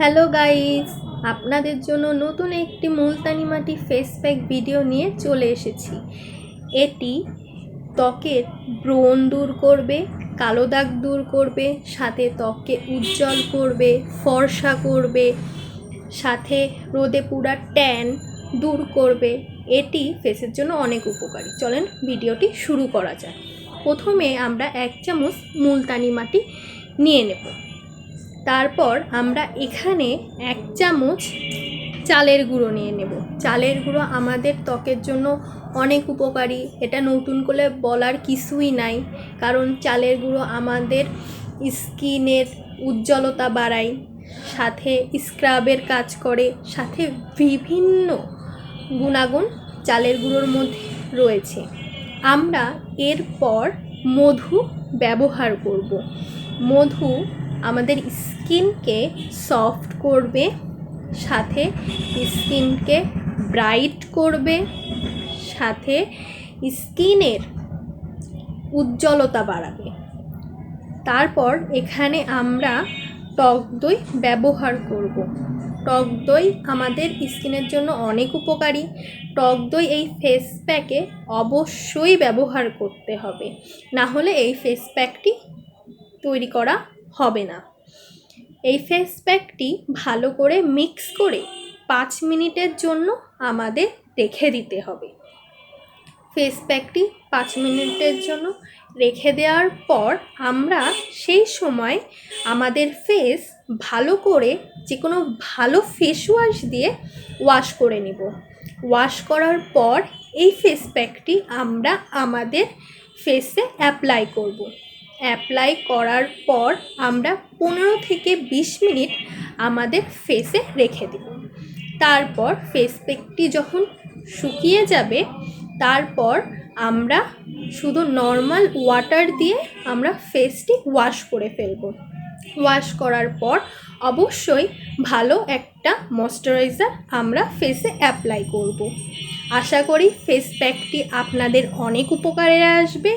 Hello guys আপনাদের জন্য নতুন একটি মুলতানি মাটি ফেস প্যাক ভিডিও নিয়ে চলে এসেছি। এটি ত্বকের ব্রণ দূর করবে, কালো দাগ দূর করবে, সাথে ত্বককে উজ্জ্বল করবে, ফর্সা করবে, সাথে রোদে পুরা ট্যান দূর করবে। এটি ফেসের জন্য অনেক উপকারী। চলেন ভিডিওটি শুরু করা যাক। প্রথমে আমরা এক চামচ মুলতানি মাটি নিয়ে নেব। তারপর আমরা এখানে এক চামচ চালের গুঁড়ো নিয়ে নেব। চালের গুঁড়ো আমাদের ত্বকের জন্য অনেক উপকারী। এটা নতুন করে বলার কিছুই নাই, কারণ চালের গুঁড়ো আমাদের স্কিনের উজ্জ্বলতা বাড়ায়, সাথে স্ক্রাবের কাজ করে, সাথে বিভিন্ন গুণাগুণ চালের গুঁড়োর মধ্যে রয়েছে। আমরা এরপর মধু ব্যবহার করব। মধু আমাদের স্কিনকে সফট করবে, সাথে স্কিনকে ব্রাইট করবে, সাথে স্কিনের উজ্জ্বলতা বাড়াবে। তারপর এখানে আমরা টক দই ব্যবহার করব। টক দই আমাদের স্কিনের জন্য অনেক উপকারী। টক দই এই ফেস প্যাকে অবশ্যই ব্যবহার করতে হবে। না হলে এই ফেস প্যাকটি তৈরি করা হবে না। এই ফেস প্যাকটি ভালো করে মিক্স করে পাঁচ মিনিটের জন্য আমাদের রেখে দিতে হবে। ফেস প্যাকটি পাঁচ মিনিটের জন্য রেখে দেওয়ার পর আমরা সেই সময় আমাদের ফেস ভালো করে যে কোনো ভালো ফেস ওয়াশ দিয়ে ওয়াশ করে নেব। ওয়াশ করার পর এই ফেস প্যাকটি আমরা আমাদের ফেসে অ্যাপ্লাই করব। অ্যাপ্লাই করার পর আমরা পনেরো থেকে বিশ মিনিট আমাদের ফেসে রেখে দেব। তারপর ফেস প্যাকটি যখন শুকিয়ে যাবে, তারপর আমরা শুধু নর্মাল ওয়াটার দিয়ে আমরা ফেসটি ওয়াশ করে ফেলব। ওয়াশ করার পর অবশ্যই ভালো একটা ময়শ্চারাইজার আমরা ফেসে অ্যাপ্লাই করব। আশা করি ফেস প্যাকটি আপনাদের অনেক উপকারে আসবে।